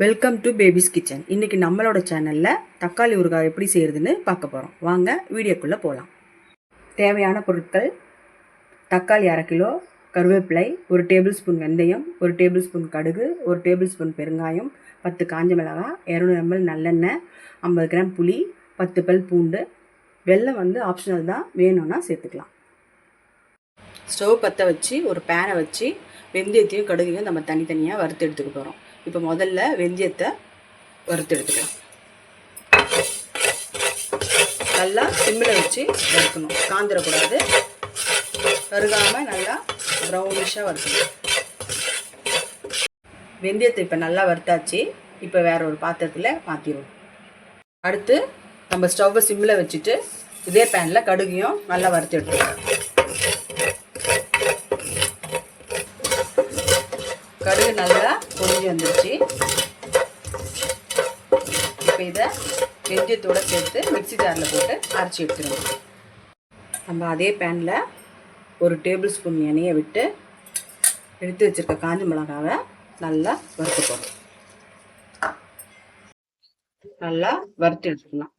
Welcome to babies kitchen இன்றைக்கி நம்மளோட சேனலில் தக்காளி ஊறுகாய் எப்படி செய்கிறதுன்னு பார்க்க போகிறோம் வாங்க வீடியோக்குள்ளே போகலாம் தேவையான பொருட்கள் தக்காளி அரை கிலோ கருவேப்பிலை ஒரு டேபிள் ஸ்பூன் வெந்தயம் ஒரு டேபிள் ஸ்பூன் கடுகு ஒரு டேபிள் ஸ்பூன் பெருங்காயம் பத்து காஞ்ச மிளகாய் இரநூறு எம்எல் நல்லெண்ணெய் ஐம்பது கிராம் புளி பத்து பல் பூண்டு வெள்ளம் வந்து ஆப்ஷனல் தான். வேணும்னா சேர்த்துக்கலாம். ஸ்டவ் பற்ற வச்சு ஒரு பேனை வச்சு வெந்தயத்தையும் கடுகையும் நம்ம தனித்தனியாக வறுத்து எடுத்துக்க போகிறோம் இப்போ முதல்ல வெந்தயத்தை வறுத்து எடுத்துக்கலாம். நல்லா சிம்மில் வச்சு வறுக்கணும். காந்துடக்கூடாது கருகாமல் நல்லா ப்ரௌனிஷாக வறுக்கணும். வெந்தயத்தை இப்போ நல்லா வறுத்தாச்சு. இப்போ வேற ஒரு பாத்திரத்தில் மாற்றிடுவோம் அடுத்து நம்ம ஸ்டவ்வை சிம்மில் வச்சுட்டு இதே பேனில் கடுகையும் நல்லா வறுத்து எடுத்துக்கலாம். கடுகு நல்லா பொரிஞ்சு வந்துடுச்சு இப்போ இதை வெந்தயத்தோடு சேர்த்து மிக்ஸி ஜாரில் போட்டு அரைச்சி எடுத்துருவோம். நம்ம அதே பேனில் ஒரு டேபிள் ஸ்பூன் எண்ணெயை விட்டு எடுத்து வச்சுருக்க காஞ்ச மிளகாவை நல்லா வறுத்து போகிறோம் நல்லா வறுத்து எடுத்துக்கலாம்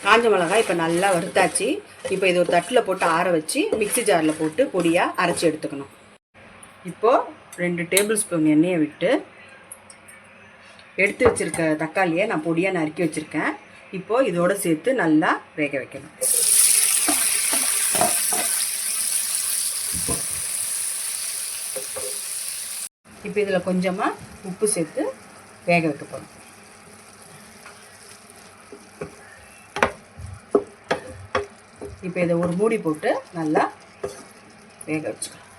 காஞ்ச மிளகாய் இப்போ நல்லா வறுத்தாச்சு. இப்போ இது ஒரு தட்டில் போட்டு ஆற வச்சு மிக்ஸி ஜாரில் போட்டு பொடியாக அரைச்சி எடுத்துக்கணும். இப்போது ரெண்டு டேபிள் ஸ்பூன் எண்ணெயை விட்டு எடுத்து வச்சுருக்க தக்காளியை நான் பொடியாக நறுக்கி வச்சுருக்கேன். இப்போது இதோடு சேர்த்து நல்லா வேக வைக்கணும். இப்போ இதில் கொஞ்சமாக உப்பு சேர்த்து வேக வைக்க போகிறோம் இப்போ இதை ஒரு மூடி போட்டு நல்லா வேக வச்சுக்கலாம்.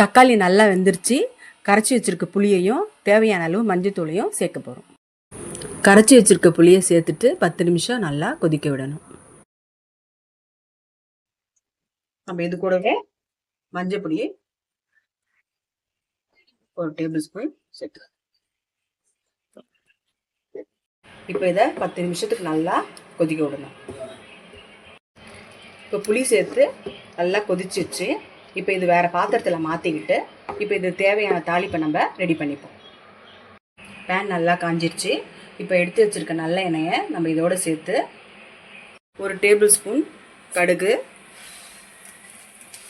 தக்காளி நல்லா வெந்துருச்சு. கரைச்சி வச்சுருக்க புளியையும் தேவையான அளவு மஞ்சத்தூளையும் சேர்க்க போகிறோம் கரைச்சி வச்சுருக்க புளியை சேர்த்துட்டு பத்து நிமிஷம் நல்லா கொதிக்க விடணும். நம்ம இது கூடவே மஞ்சள் பொடியை ஒரு டேபிள் ஸ்பூன் சேர்த்து இப்போ இதை பத்து நிமிஷத்துக்கு நல்லா கொதிக்க விடணும். இப்போ புளி சேர்த்து நல்லா கொதிச்சிச்சு இப்போ இது வேறு பாத்திரத்தில் மாற்றிக்கிட்டு இப்போ இது தேவையான தாளிப்பை நம்ம ரெடி பண்ணிப்போம். பேன் நல்லா காஞ்சிருச்சு. இப்போ எடுத்து வச்சுருக்க நல்ல எண்ணெயை நம்ம இதோடு சேர்த்து ஒரு டேபிள் ஸ்பூன் கடுகு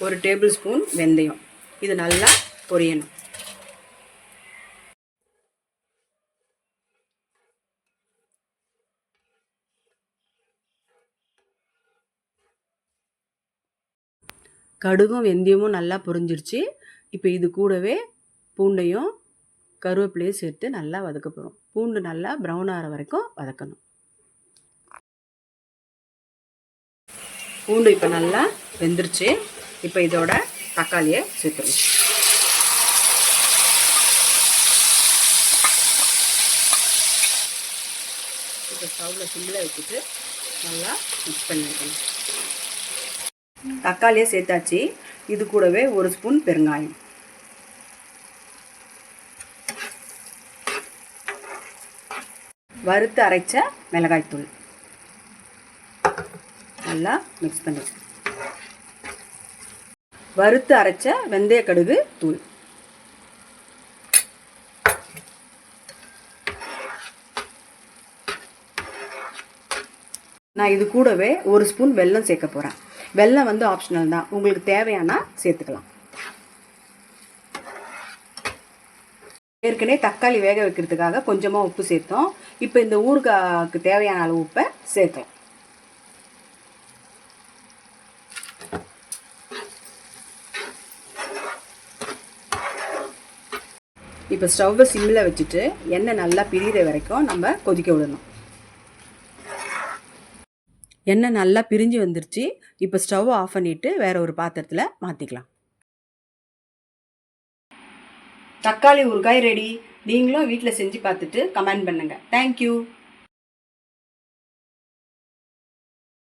ஒரு டேபிள் ஸ்பூன் வெந்தயம். இது நல்லா பொரியணும். கடுகும் வெந்தயமும் நல்லா பொரிஞ்சிருச்சு. இப்போ இது கூடவே பூண்டையும் கருவேப்பிலையும் சேர்த்து நல்லா வதக்க போகிறோம் பூண்டு நல்லா ப்ரௌன் ஆகிற வரைக்கும் வதக்கணும். பூண்டு இப்போ நல்லா வெந்துருச்சு. இப்போ இதோட தக்காளியை சேர்த்துருங்க இப்போ ஸ்டவ்வில் சிம்மில் வச்சுட்டு நல்லா மிக்ஸ் பண்ணிக்கணும் தக்காளியை சேர்த்தாச்சு. இது கூடவே ஒரு ஸ்பூன் பெருங்காயம். வறுத்து அரைச்ச மிளகாய்த்தூள் நல்லா மிக்ஸ் பண்ணி. வறுத்து அரைச்ச வெந்தய கடுகு தூள். நான் இது கூடவே ஒரு ஸ்பூன் வெல்லம் சேர்க்க போகிறேன் வெல்லம் வந்து ஆப்ஷனல் தான். உங்களுக்கு தேவையானா சேர்த்துக்கலாம். ஏற்கனவே தக்காளி வேக வைக்கிறதுக்காக கொஞ்சமாக உப்பு சேர்த்தோம். இப்போ இந்த ஊறுகாய்க்கு தேவையான அளவு உப்பை சேர்க்கலாம். இப்போ ஸ்டவ்வை சிம்மில் வச்சுட்டு எண்ணெய் நல்லா பிரிகிற வரைக்கும் நம்ம கொதிக்க விடணும். எண்ணெய் நல்லா பிரிஞ்சு வந்துருச்சு. இப்போ ஸ்டவ் ஆஃப் பண்ணிவிட்டு வேறு ஒரு பாத்திரத்தில் மாற்றிக்கலாம் தக்காளி ஊறுகாய் ரெடி நீங்களும் வீட்டில் செஞ்சு பார்த்துட்டு கமெண்ட் பண்ணுங்கள் தேங்க்யூ